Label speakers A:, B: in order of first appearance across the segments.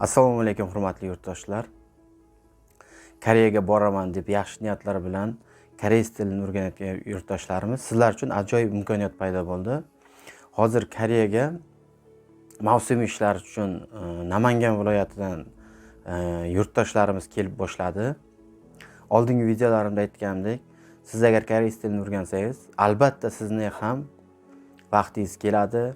A: assalomu alaykum hurmatli yurtdoshlar. Koreyaga boraman deb yaxshi niyatlar bilan koreys tilini o'rganayotgan yurtdoshlarimiz sizlar uchun ajoyib imkoniyat paydo bo'ldi. Hozir koreyaga mavsumiy ishlar uchun e, namangan viloyatidan e, yurtdoshlarimiz kelib boshladi. Oldingi videolarimda aytganimdek siz agar koreys tilini o'rgansangiz albatta sizni ham vaqtingiz keladi.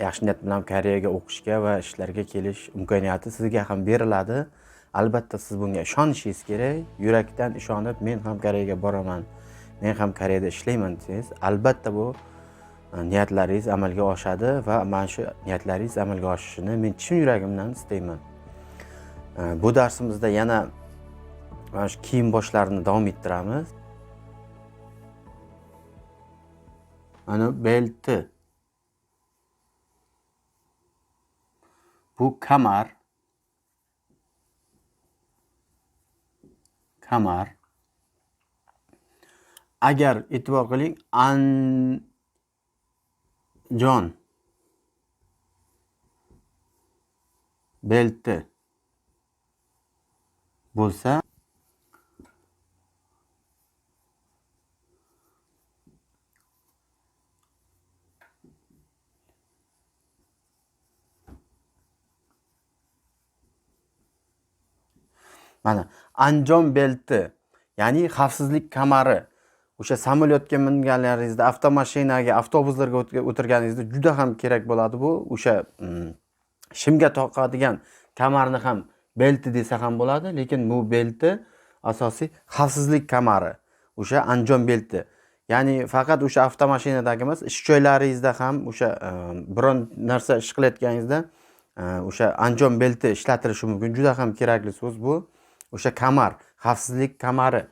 A: Yaxshi niyat bilan koreyaga o'qishga va ishlarga kelish imkoniyati sizga ham beriladi. Albatta siz bunga ishonishingiz kerak. Yurakdan ishonib men ham koreyaga boraman men ham koreyada ishlayman desangiz albatta bu e, niyatlaringiz amalga oshadi va mana shu niyatlaringiz amalga oshishini men chin yuragimdan istayman. E, bu darsimizda yana mana shu kiyim boshlarini davom ettiramiz. Mana belti. Bu kamar. Kamar. Agar e'tibor qiling anjon belti bo'lsa mana anjom belti ya'ni xavfsizlik kamari. O'sha samolyotga minganlaringizda avtomashinaga avtobuslarga o't- o'tirganingizda juda ham kerak bo'ladi bu. O'sha mm, shimga toqadigan kamarni ham belti desa ham bo'ladi lekin bu belti asosiy xavfsizlik kamari o'sha anjom belti. Ya'ni faqat o'sha avtomashinadagi emas ish joylaringizda ham o'sha e, biron narsa ish qilayotganingizda e, o'sha anjom belti ishlatilishi mumkin. Juda ham kerakli so'z bu o'sha kamar xavfsizlik kamari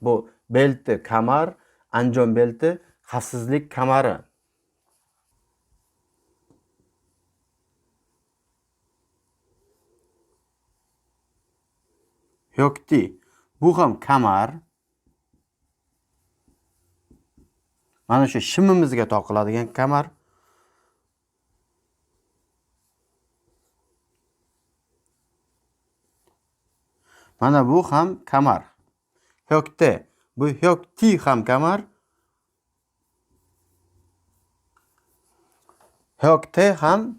A: bu belti kamar anjom belti xavfsizlik kamari hyokti bu ham kamar mana shu shimimizga toqiladigan kamar mana bu ham kamar. Hyokte bu hyokti ham kamar. Hyokte ham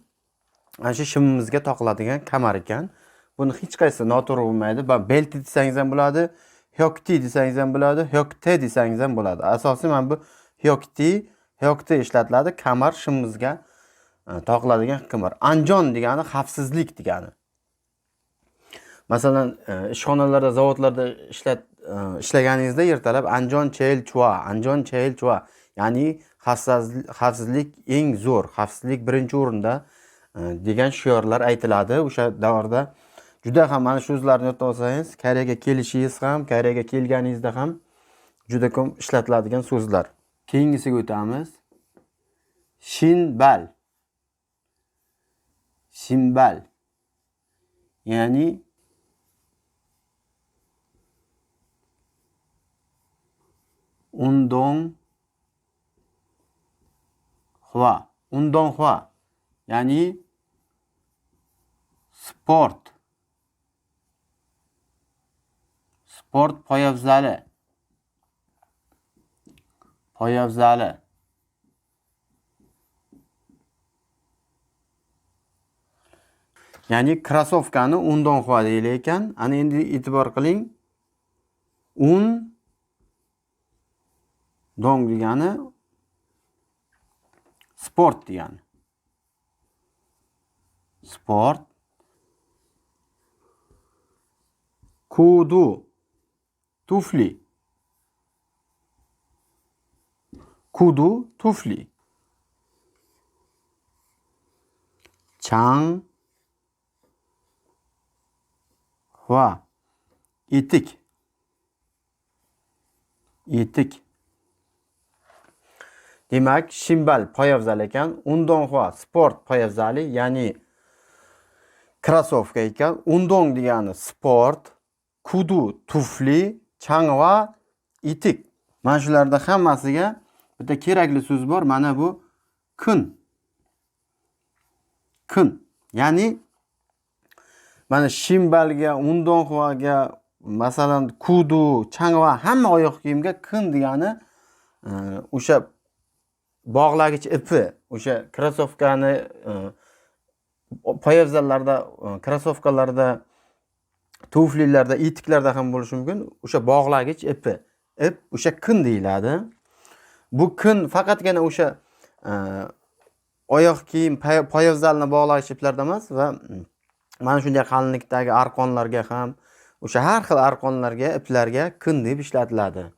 A: mana shu shimimizga toqiladigan kamar ekan. Buni hech qaysi noto'g'ri bo'lmaydi. Belti desangiz ham bo'ladi hyokti desangiz ham bo'ladi hyokte desangiz ham bo'ladi. Asosiy mana bu hyokti hyokte ishlatiladi kamar shimimizga e, toqiladigan kamar anjon degani xavfsizlik degani masalan e, ishxonalarda zavodlarda ishlat e, ishlaganingizda ertalab anjon chel chua anjon chel chua. Ya'ni xavfsizlik eng zo'r xavfsizlik birinchi o'rinda e, degan shiorlar aytiladi. O'sha davrda juda ham mana shu so'zlarni yodlab olsangiz koreyaga kelishingiz ham koreyaga kelganingizda ham juda ko'p ishlatiladigan so'zlar. Keyingisiga o'tamiz. Shinbal. Shinbal ya'ni Undon Hua. Undon Hua. Yani sport. Sport poyabzali. Poyabzali. ya'ni krossovkani undan hua deyilar ekan ana endi e'tibor qiling un dong degani sport degani sport. Kudu. Tufli. Kudu tufli. Chang hua etik etik demak shimbal poyabzal ekan undonxua sport poyabzali ya'ni krossovka ekan. Undong degani sport kudu tufli changva etik mana shularni hammasiga bitta kerakli so'z bor. Mana bu kun. Kun. Ya'ni mana shimbalga undonxuaga masalan kudu changva hamma oyoq kiyimga kin degani e, o'sha bog'lagich ipi o'sha krossovkani e, poyabzallarda e, krossovkalarda tuflilarda etiklarda ham bo'lishi mumkin. O'sha bog'lagich ipi. Ip o'sha kin deyiladi. Bu kin faqatgina o'sha e, oyoq kiyim poyabzalni bog'lagich iplarda emas va mm, mana shunday qalinlikdagi arqonlarga ham o'sha har xil arqonlarga iplarga kin deb ishlatiladi.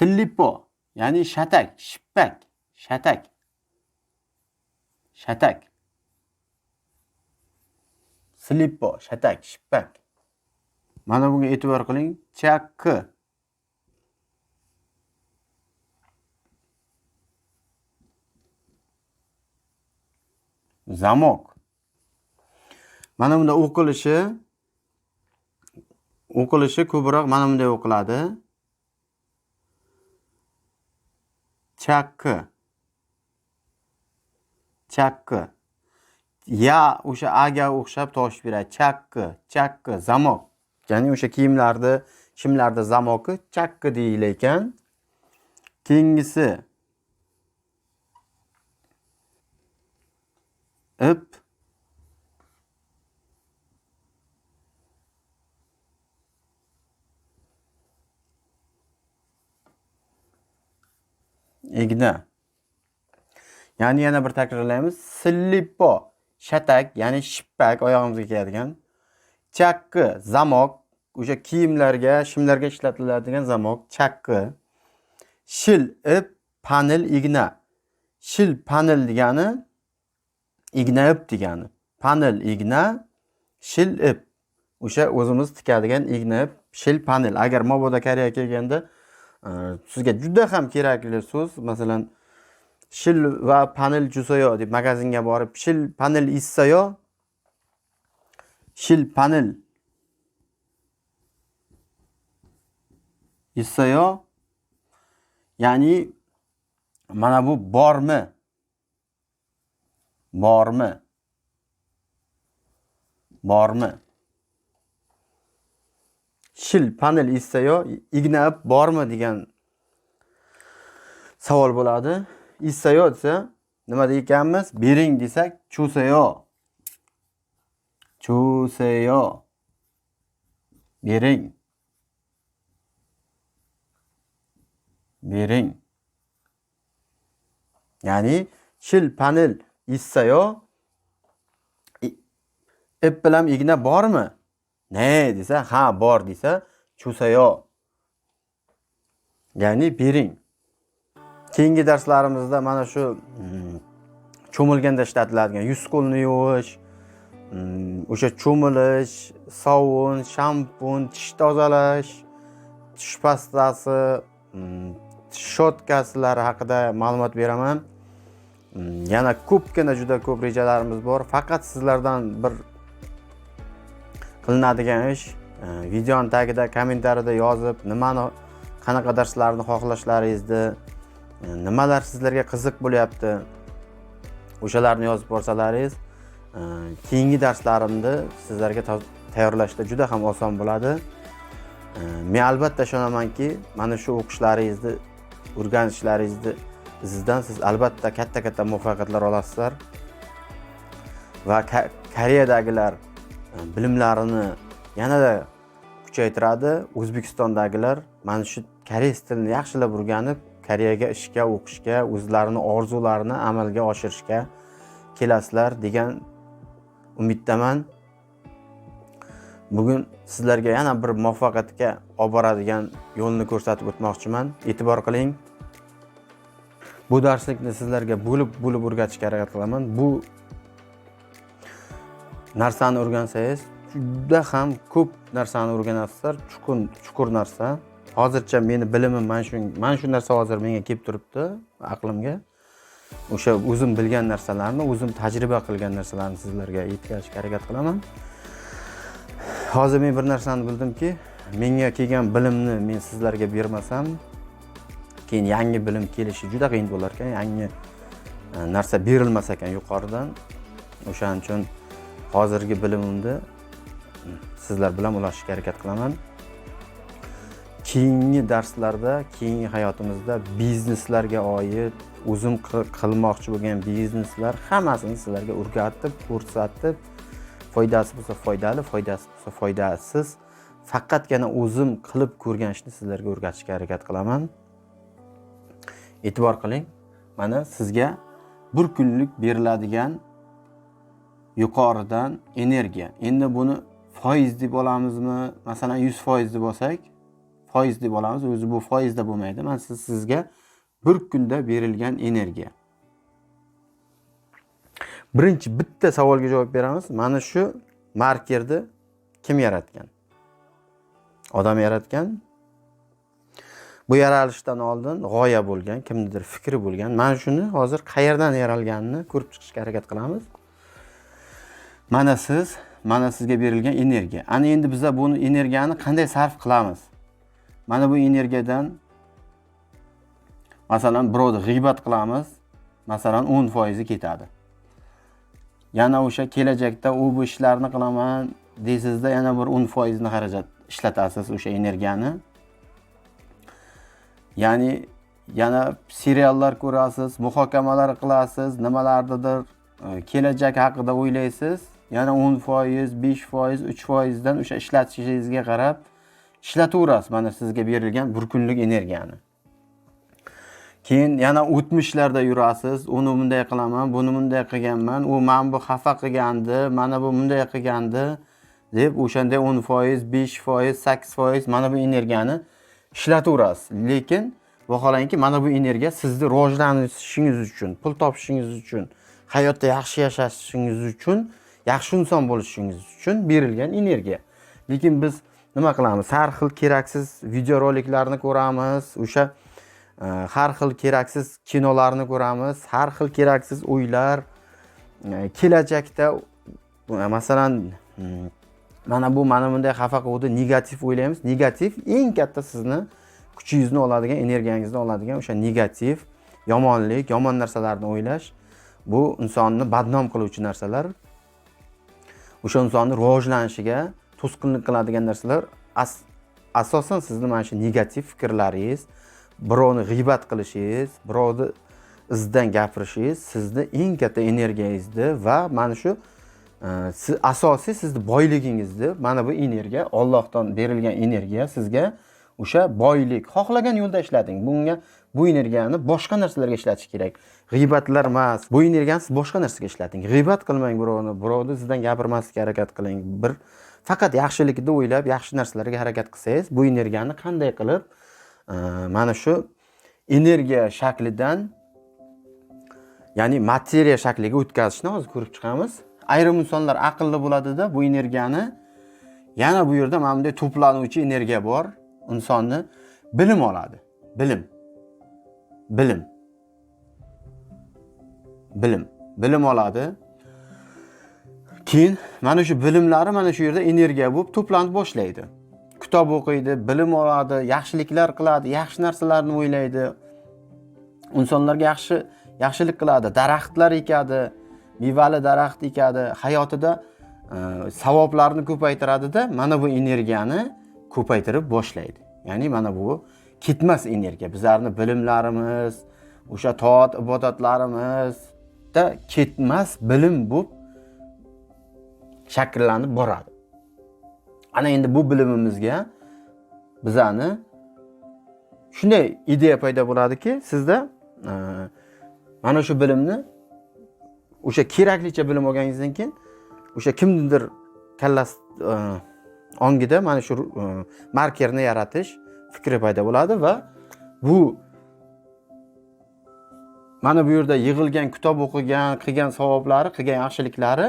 A: Sillipo ya'ni shatak, shippak, shatak. Shatak. Sillipo, shatak, shippak. Mana bunga e'tibor qiling. Chakki. Zamok. Mana bunda o'qilishi o'qilishi ko'proq mana bunday o'qiladi. Chakki chakki ya o'sha aga o'xshab tovush beradi chakki chakki zamok. Ya'ni o'sha kiyimlarni shimlarni zamoki chakki deyilar ekan keyingisi ip igna ya'ni yana bir takrorlaymiz sillipo shatak ya'ni shippak oyog'imizga kiyadigan chakki zamok. O'sha kiyimlarga shimlarga ishlatiladigan zamok chakki. Shil ip panel igna. Shil panel degani igna ip degani. Panel igna shil ip o'sha o'zimiz tikadigan igna ip shil panel. Agar mabodo koreyaga kelganda sizga juda ham kerakli so'z. Masalan shil va panel jusayo deb magazinga borib shil panel issayo shil panel issayo ya'ni mana bu bormi? Bormi? Bormi shil panel issayo igna bormi degan savol bo'ladi. İssayo desa nima deyotganmiz bering desak chusayo chusayo bering. Bering. Ya'ni shil panel issayo i- ip bilan igna bormi ne desa ha bor desa chusayo ya'ni bering keyingi darslarimizda mana shu mm, cho'milganda ishlatiladigan yuz qo'lni yuvish mm, o'sha cho'milish sovun shampun tish tozalash tish pastasi mm, tish shotkasilar haqida ma'lumot beraman. Yana ko'pgina juda ko'p rejalarimiz bor. Faqat sizlardan bir qilinadigan ish. E, videoni tagida kommentariyada yozib nimani qanaqa darslarni xohlashlaringizni e, nimalar sizlarga qiziq bo'lyapti o'shalarni yozib borsalaringiz e, keyingi darslarimni sizlarga ta- tayyorlashda juda ham oson bo'ladi. E, men albatta ishonamanki mana shu o'qishlaringizni o'rganishlaringizni izidan siz albatta katta katta muvaffaqiyatlar olasizlar. Va koreyadagilar E, bilimlarini yanada kuchaytiradi. O'zbekistondagilar mana shu koreys tilini yaxshilab o'rganib koreyaga ishga o'qishga o'zlarini orzularini amalga oshirishga kelasizlar degan umiddaman. Bugun sizlarga yana bir muvaffaqiyatga olib boradigan yo'lni ko'rsatib o'tmoqchiman. E'tibor qiling. Bu darslikni sizlarga bo'lib bo'lib o'rgatishga harakat qilaman. Bu narsani o'rgansangiz juda ham ko'p narsani o'rganasizlar. Chuqur chuqur narsa. Hozircha meni bilimim mana shu mana shu narsa hozir menga kelib turibdi aqlimga. O'sha o'zim bilgan narsalarni o'zim tajriba qilgan narsalarni sizlarga yetkazishga harakat qilaman. Hozir men bir narsani bildimki menga kelgan bilimni men sizlarga bermasam keyin yangi bilim kelishi juda qiyin bo'lar ekan. Yangi e, narsa berilmas ekan yuqoridan. O'shaning uchun hozirgi bilimimni sizlar bilan ulashishga harakat qilaman. Keyingi darslarda keyingi hayotimizda bizneslarga oid o'zim qilmoqchi bo'lgan bizneslar hammasini sizlarga o'rgatib ko'rsatib foydasi bo'lsa foydali foydasi bo'lsa foydasiz. Faqatgina o'zim qilib ko'rgan ishni sizlarga o'rgatishga harakat qilaman. E'tibor qiling mana sizga bir kunlik beriladigan yuqoridan energiya endi buni foiz deb olamizmi masalan yuz foiz deb olsak foiz deb olamiz o'zi bu foizda bo'lmaydi. Man siz sizga bir kunda berilgan energiya birinchi bitta savolga javob beramiz. Mana shu markerni kim yaratgan? Odam yaratgan. Bu yaralishdan oldin g'oya bo'lgan kimnidir fikri bo'lgan. Mana shuni hozir qayerdan yaralganini ko'rib chiqishga harakat qilamiz mana siz mana sizga berilgan energiya. Ana endi biza buni energiyani qanday sarf qilamiz? Mana bu energiyadan masalan birovni g'iybat qilamiz masalan o'n foizi ketadi. Yana o'sha kelajakda u bu ishlarni qilaman deysizda yana bir o'n foizini xarajat ishlatasiz o'sha energiyani. Ya'ni yana seriallar ko'rasiz muhokamalar qilasiz nimalarnidir e, kelajak haqida o'ylaysiz yana o'n foiz besh foiz uch foizdan o'sha ishlatishingizga qarab ishlataverasiz mana sizga berilgan bir kunlik energiyani keyin yana o'tmishlarda yurasiz uni bunday qilaman buni bunday qilganman u mana bu xafa qilgandi mana bu bunday qilgandi deb o'shanday o'n foiz besh foiz sakkiz foiz mana bu energiyani ishlataverasiz lekin vaholanki mana bu energiya sizni rivojlanishingiz uchun pul topishingiz uchun hayotda yaxshi yashashingiz uchun yaxshi inson bo'lishingiz uchun berilgan energiya. Lekin biz nima qilamiz? Har xil keraksiz videoroliklarni ko'ramiz o'sha e, har xil keraksiz kinolarni ko'ramiz har xil keraksiz o'ylar e, kelajakda e, masalan mm, mana bu mana bunday xafa qiluvdi negativ o'ylaymiz. Negativ eng katta sizni kuchingizni oladigan energiyangizni oladigan o'sha negativ yomonlik yomon narsalarni o'ylash bu insonni badnom qiluvchi narsalar o'sha insonni rivojlanishiga to'sqinlik qiladigan narsalar as asosan sizni mana shu negativ fikrlaringiz birovni g'iybat qilishingiz birovni izidan gapirishingiz sizni eng katta energiyangizni va mana shu e, siz asosiy sizni boyligingizni mana bu energiya Allohdan berilgan energiya sizga o'sha boylik xohlagan yo'lda ishlating bunga bu energiyani boshqa narsalarga ishlatish kerak. G'iybatlar emas. Bu energiyani siz boshqa narsaga ishlating. G'iybat qilmang birovni. Birovni sizdan gapirmaslikka harakat qiling. Bir faqat yaxshilikni o'ylab yaxshi narsalarga harakat qilsangiz bu energiyani qanday qilib e, mana shu energiya shaklidan ya'ni materiya shakliga o'tkazishni hozir ko'rib chiqamiz. Ayrim insonlar aqlli bo'ladida bu energiyani yana bu yerda mana bunday to'planuvchi energiya bor insonni bilim oladi. Bilim. Bilim. Bilim. Bilim oladi. Keyin mana shu bilimlari mana shu yerda energiya bo'lib to'planib boshlaydi. Kitob o'qiydi bilim oladi yaxshiliklar qiladi yaxshi narsalarni o'ylaydi. Insonlarga yaxshi yaxshilik qiladi daraxtlar ekadi mevali daraxt ekadi. Hayotida e, savoblarni ko'paytiradida mana bu energiyani ko'paytirib boshlaydi. Ya'ni mana bu ketmas energiya bizlarni bilimlarimiz o'sha toat ibodatlarimizda ketmas bilim bo'lib shakllanib boradi ana endi bu bilimimizga bizani shunday ideya paydo bo'ladiki sizda e, mana shu bilimni o'sha keraklicha bilim olganingizdan keyin o'sha kimnidir kallasi e, ongida mana shu e, markerni yaratish fikri paydo bo'ladi va bu mana bu yerda yig'ilgan kitob o'qigan qilgan savoblari qilgan yaxshiliklari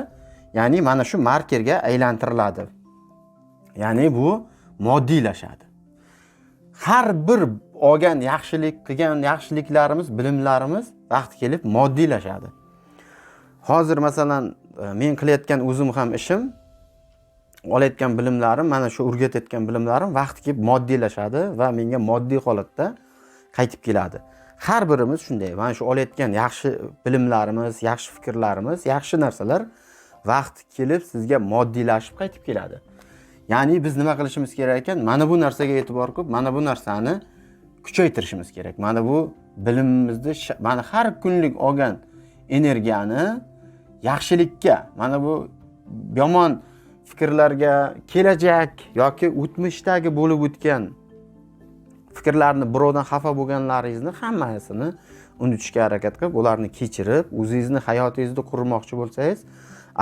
A: ya'ni mana shu markerga aylantiriladi. Ya'ni bu moddiylashadi. Har bir olgan yaxshilik qilgan yaxshiliklarimiz bilimlarimiz vaqti kelib moddiylashadi. Hozir masalan e, men qilayotgan o'zim ham ishim olayotgan bilimlarim mana shu o'rgatayotgan bilimlarim vaqti kelib moddiylashadi va menga moddiy holatda qaytib keladi. Har birimiz shunday mana shu olayotgan yaxshi bilimlarimiz yaxshi fikrlarimiz yaxshi narsalar vaqti kelib sizga moddiylashib qaytib keladi. Ya'ni biz nima qilishimiz kerak ekan? Mana bu narsaga e'tibor qilib mana bu narsani kuchaytirishimiz kerak. Mana bu bilimimizni mana har kunlik olgan energiyani yaxshilikka mana bu yomon fikrlarga kelajak yoki o'tmishdagi bo'lib o'tgan fikrlarni birovdan xafa bo'lganlaringizni hammasini unutishga harakat qilib ularni kechirib o'zingizni hayotingizni qurmoqchi bo'lsangiz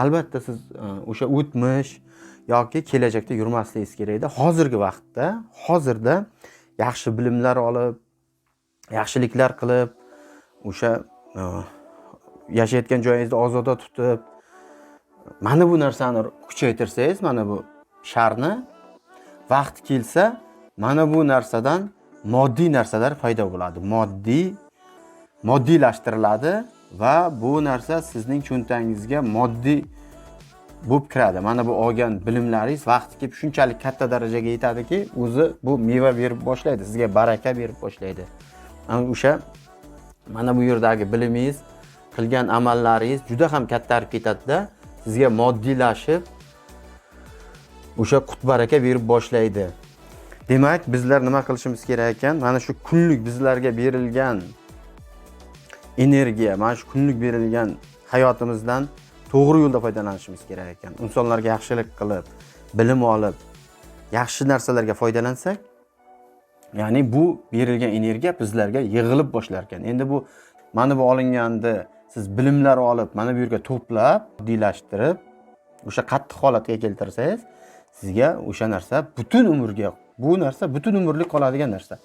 A: albatta siz e, o'sha o'tmish yoki kelajakda yurmasligingiz kerakda hozirgi vaqtda hozirda yaxshi bilimlar olib yaxshiliklar qilib o'sha e, yashayotgan joyingizni ozoda tutib mana bu narsani kuchaytirsangiz mana bu sharni vaqti kelsa mana bu narsadan moddiy narsalar paydo bo'ladi. Moddiy moddiylashtiriladi va bu narsa sizning cho'ntagingizga moddiy bo'lib kiradi. Mana bu olgan bilimlaringiz vaqti kelib shunchalik katta darajaga yetadiki o'zi bu meva berib boshlaydi sizga baraka berib boshlaydi. Ana o'sha mana bu yerdagi bilimingiz qilgan amallaringiz juda ham kattarib ketadida sizga moddiylashib o'sha qut baraka berib boshlaydi. Demak bizlar nima qilishimiz kerak ekan? Mana shu kunlik bizlarga berilgan energiya mana shu kunlik berilgan hayotimizdan to'g'ri yo'lda foydalanishimiz kerak ekan. İnsonlarga yaxshilik qilib bilim olib yaxshi narsalarga foydalansak ya'ni bu berilgan energiya bizlarga yig'ilib boshlar ekan. Endi bu mana bu olinganni siz bilimlar olib mana bu yerga to'plab oddiylashtirib o'sha qattiq holatga keltirsangiz sizga o'sha narsa butun umrga bu narsa butun umrlik qoladigan narsa.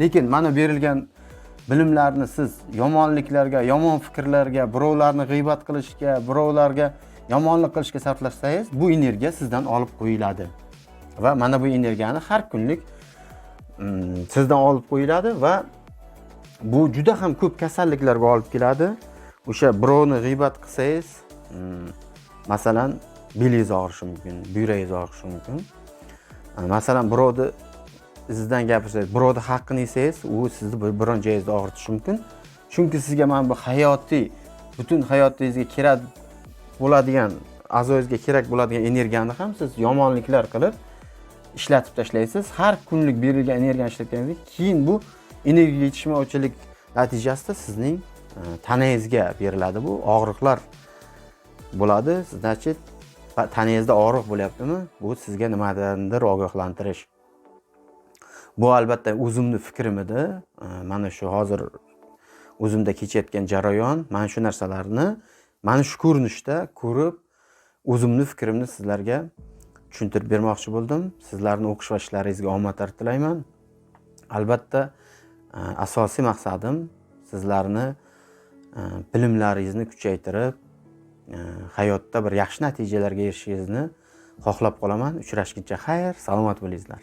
A: Lekin mana berilgan bilimlarni siz yomonliklarga yomon fikrlarga birovlarni g'iybat qilishga birovlarga yomonlik qilishga sarflasangiz bu energiya sizdan olib qo'yiladi. Va mana bu energiyani har kunlik mm, sizdan olib qo'yiladi va bu juda ham ko'p kasalliklarga olib keladi o'sha birovni g'iybat qilsangiz mm, masalan belingiz og'rishi mumkin buyragingiz og'rishi mumkin. E, masalan birovni izidan gapirsangiz birovni haqqini yesangiz u sizni biron joyingizni og'ritishi mumkin. Chunki sizga mana bu hayotiy butun hayotingizga kerak bo'ladigan a'zoyingizga kerak bo'ladigan energiyani ham siz yomonliklar qilib ishlatib tashlaysiz. Har kunlik berilgan energiyani ishlatganingizda keyin bu energiya yetishmovchilik natijasida sizning Э, tanangizga beriladi bu. Og'riqlar bo'ladi. Значит tanangizda og'riq bo'lyaptimi? Bu sizga nimadandir ogohlantirish. Bu albatta o'zimni fikrim edi. Э, mana shu hozir o'zimda kechayotgan jarayon mana shu narsalarni mana shu ko'rinishda ko'rib o'zimni fikrimni sizlarga tushuntirib bermoqchi bo'ldim. Sizlarni o'qish va ishlaringizga omadlar tilayman. Albatta э, asosiy maqsadim sizlarni Э, bilimlaringizni kuchaytirib э, hayotda bir yaxshi natijalarga erishishingizni xohlab qolaman. Uchrashguncha xayr salomat bo'linglar